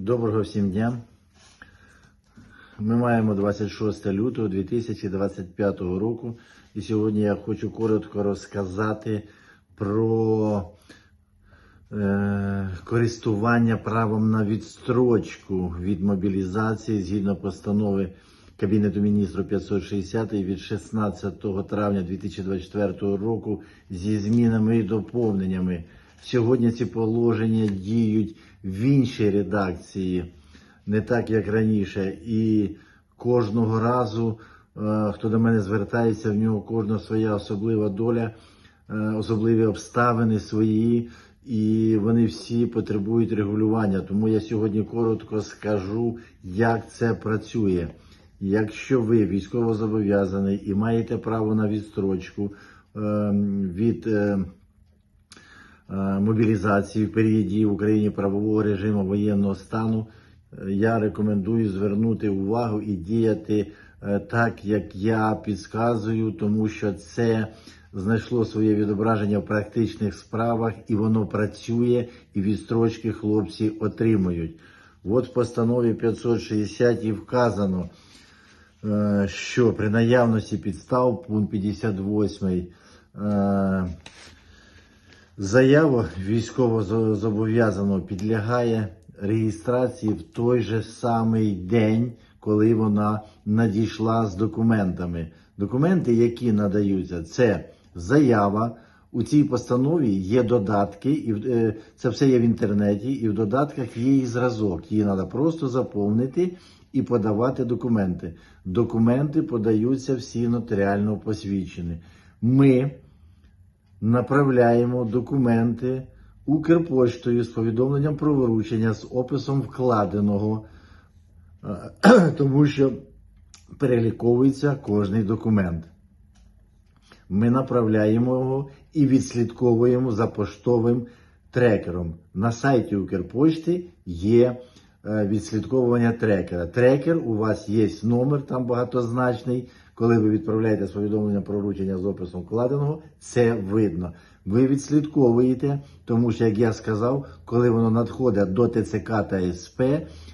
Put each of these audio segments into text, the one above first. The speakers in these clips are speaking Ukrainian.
Доброго всім дня. Ми маємо 26 лютого 2025 року. І сьогодні я хочу коротко розказати про е, користування правом на відстрочку від мобілізації згідно постанови Кабінету міністрів 560 від 16 травня 2024 року зі змінами і доповненнями. Сьогодні ці положення діють в іншій редакції, не так як раніше. І кожного разу, е, хто до мене звертається, в нього кожна своя особлива доля, е, особливі обставини свої, і вони всі потребують регулювання. Тому я сьогодні коротко скажу, як це працює. Якщо ви військовозобов'язаний і маєте право на відстрочку е, від е, мобілізації в період дії в Україні правового режиму воєнного стану, е, я рекомендую звернути увагу і діяти е, так, як я підказую, тому що це знайшло своє відображення в практичних справах, і воно працює, і відстрочки хлопці отримують. От в постанові 560 і вказано, е, що при наявності підстав пункт 58 е, Заява військовозобов'язаного підлягає реєстрації в той же самий день, коли вона надійшла з документами. Документи, які надаються, це заява. У цій постанові є додатки, і е, це все є в інтернеті, і в додатках є і зразок. Її треба просто заповнити і подавати документи. Документи подаються всі нотаріально посвідчені. Ми направляємо документи Укрпоштою з повідомленням про виручення з описом вкладеного, е, тому що переліковується кожний документ. Ми направляємо його і відслідковуємо за поштовим трекером. На сайті Укрпошти є е, відслідковування трекера. Трекер у вас є номер там багатозначний. Коли ви відправляєте повідомлення про вручення з описом вкладеного, це видно. Ви відслідковуєте, тому що, як я сказав, коли воно надходить до ТЦК та СП,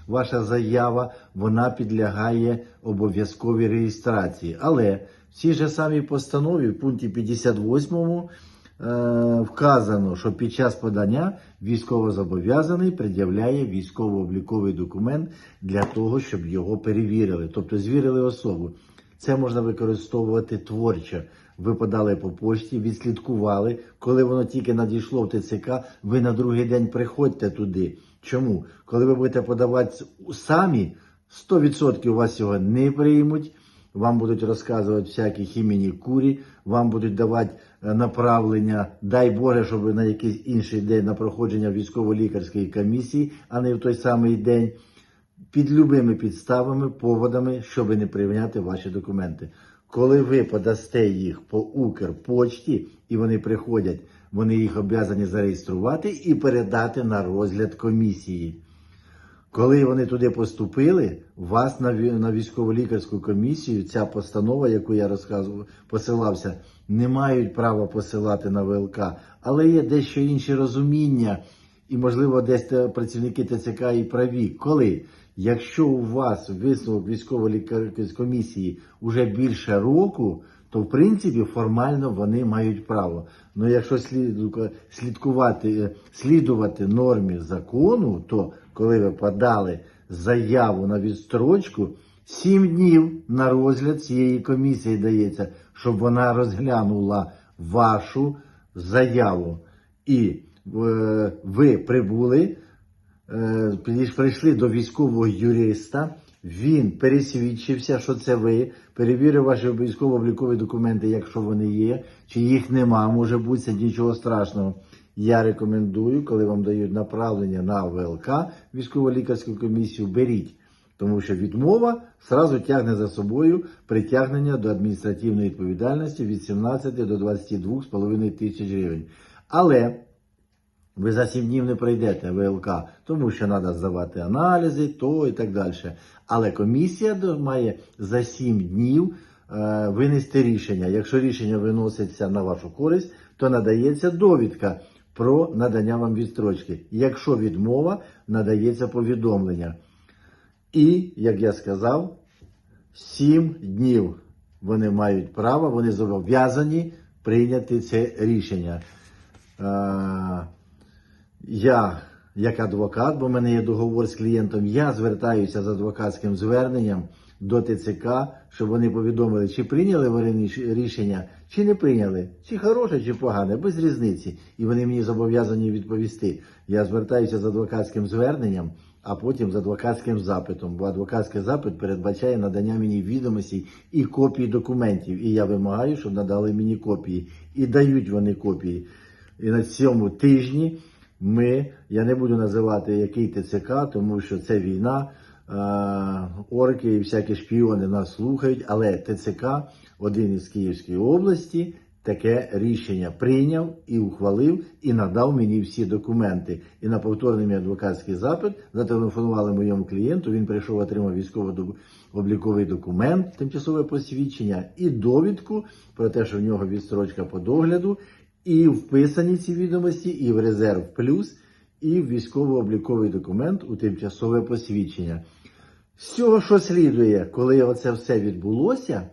ваша заява вона підлягає обов'язковій реєстрації. Але в цій же самій постанові, в пункті 58 е, вказано, що під час подання військовозобов'язаний пред'являє військово-обліковий документ для того, щоб його перевірили, тобто звірили особу. Це можна використовувати творчо. Ви подали по пошті, відслідкували. Коли воно тільки надійшло в ТЦК, ви на другий день приходьте туди. Чому? Коли ви будете подавати самі, 100% у вас цього не приймуть. Вам будуть розказувати всякі хіміні курі, вам будуть давати е, направлення, дай Боже, щоб на якийсь інший день на проходження військово-лікарської комісії, а не в той самий день під любими підставами, поводами, щоб не прийняти ваші документи. Коли ви подасте їх по Укрпочті і вони приходять, вони їх обов'язані зареєструвати і передати на розгляд комісії. Коли вони туди поступили, вас на військово-лікарську комісію ця постанова, яку я розказував, посилався, не мають права посилати на ВЛК, але є дещо інше розуміння, і, можливо, десь працівники ТЦК і праві. Коли? Якщо у вас висновок військово-лікарської комісії вже більше року, то в принципі формально вони мають право. Але якщо слідкувати, е, слідувати нормі закону, то коли ви подали заяву на відстрочку, 7 днів на розгляд цієї комісії дається, щоб вона розглянула вашу заяву. І е, ви прибули, прийшли до військового юриста. Він пересвідчився, що це ви, перевірив ваші військово-облікові документи, якщо вони є, чи їх нема, може бути, це нічого страшного. Я рекомендую, коли вам дають направлення на ВЛК, військово-лікарську комісію, беріть. Тому що відмова сразу тягне за собою притягнення до адміністративної відповідальності від 17 до 22,5 тисяч гривень. Але ви за 7 днів не пройдете ВЛК, тому що треба здавати аналізи, то і так далі. Але комісія має за 7 днів е, винести рішення. Якщо рішення виноситься на вашу користь, то надається довідка про надання вам відстрочки. Якщо відмова, надається повідомлення. І, як я сказав, 7 днів вони мають право, вони зобов'язані прийняти це рішення. Е, я, як адвокат, бо в мене є договор з клієнтом, я звертаюся з адвокатським зверненням до ТЦК, щоб вони повідомили, чи прийняли вони рішення, чи не прийняли, чи хороше, чи погане, без різниці. І вони мені зобов'язані відповісти. Я звертаюся з адвокатським зверненням, а потім з адвокатським запитом, бо адвокатський запит передбачає надання мені відомостей і копій документів. І я вимагаю, щоб надали мені копії. І дають вони копії. І на цьому тижні ми, я не буду називати який ТЦК, тому що це війна, орки і всякі шпіони нас слухають, але ТЦК, один із Київської області, таке рішення прийняв і ухвалив, і надав мені всі документи. І на повторний мій адвокатський запит зателефонували моєму клієнту. Він прийшов, отримав військово-обліковий документ, тимчасове посвідчення і довідку про те, що в нього відстрочка по догляду. І вписані ці відомості і в резерв плюс, і в військово-обліковий документ у тимчасове посвідчення. З цього, що слідує, коли оце все відбулося,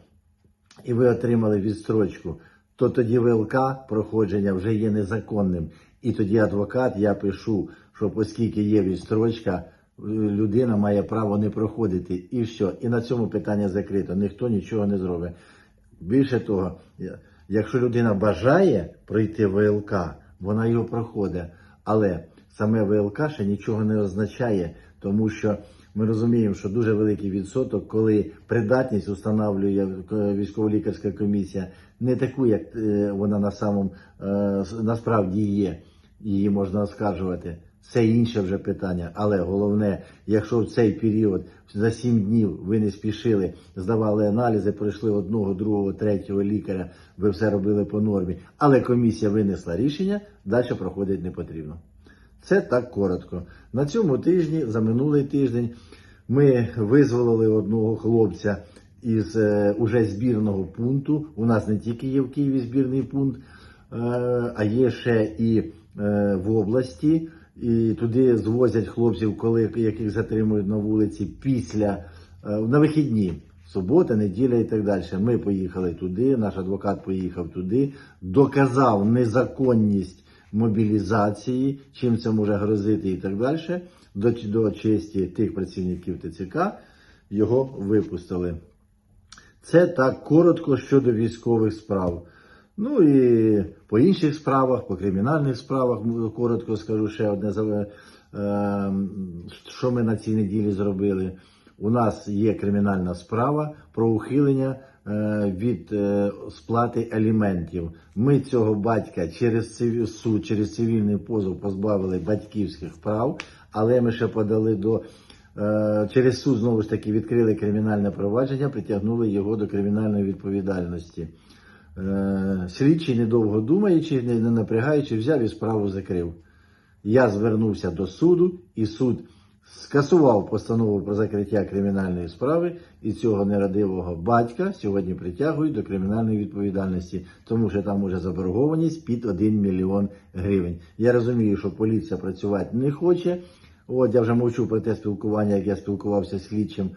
і ви отримали відстрочку, то тоді ВЛК проходження вже є незаконним. І тоді адвокат, я пишу, що оскільки є відстрочка, людина має право не проходити. І все. І на цьому питання закрито. Ніхто нічого не зробить. Більше того, якщо людина бажає пройти ВЛК, вона його проходить. Але саме ВЛК ще нічого не означає, тому що ми розуміємо, що дуже великий відсоток, коли придатність встановлює е, військово-лікарська комісія, не таку, як е, вона на самом, е, насправді є, її можна оскаржувати. Це інше вже питання. Але головне, якщо в цей період за 7 днів ви не спішили, здавали аналізи, пройшли одного, другого, третього лікаря, ви все робили по нормі, але комісія винесла рішення, далі проходить не потрібно. Це так коротко. На цьому тижні, за минулий тиждень, ми визволили одного хлопця із е, уже збірного пункту. У нас не тільки є в Києві збірний пункт, е, а є ще і е, в області. І туди звозять хлопців, коли яких затримують на вулиці після е, на вихідні. Субота, неділя і так далі. Ми поїхали туди, наш адвокат поїхав туди, доказав незаконність мобілізації, чим це може грозити і так далі. До, до честі тих працівників ТЦК його випустили. Це так коротко щодо військових справ. Ну і по інших справах, по кримінальних справах, коротко скажу ще одне, е, що ми на цій неділі зробили. У нас є кримінальна справа про ухилення е, від е, сплати аліментів. Ми цього батька через суд, через цивільний позов позбавили батьківських прав, але ми ще подали до через суд знову ж таки відкрили кримінальне провадження, притягнули його до кримінальної відповідальності. Е, Слідчий, недовго думаючи, не напрягаючи, взяв і справу закрив. Я звернувся до суду, і суд скасував постанову про закриття кримінальної справи, і цього нерадивого батька сьогодні притягують до кримінальної відповідальності, тому що там уже заборгованість під 1 мільйон гривень. Я розумію, що поліція працювати не хоче. От я вже мовчу про те спілкування, як я спілкувався з слідчим,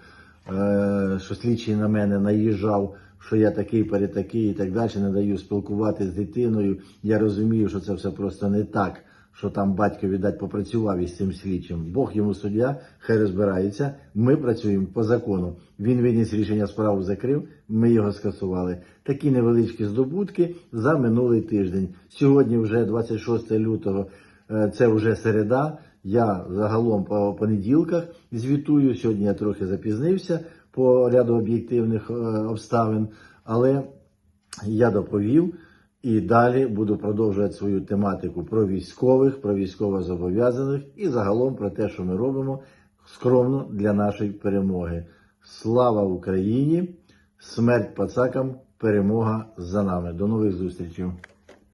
що слідчий на мене наїжджав, що я такий перетакий і так далі, не даю спілкуватися з дитиною. Я розумію, що це все просто не так, що там батько, віддать, попрацював із цим слідчим. Бог йому суддя, хай розбирається. Ми працюємо по закону. Він виніс рішення, справу закрив, ми його скасували. Такі невеличкі здобутки за минулий тиждень. Сьогодні вже 26 лютого. Е, Це вже середа. Я загалом по понеділках звітую. Сьогодні я трохи запізнився по ряду об'єктивних е, обставин, але я доповів і далі буду продовжувати свою тематику про військових, про військовозобов'язаних і загалом про те, що ми робимо скромно для нашої перемоги. Слава Україні! Смерть пацакам! Перемога за нами! До нових зустрічей!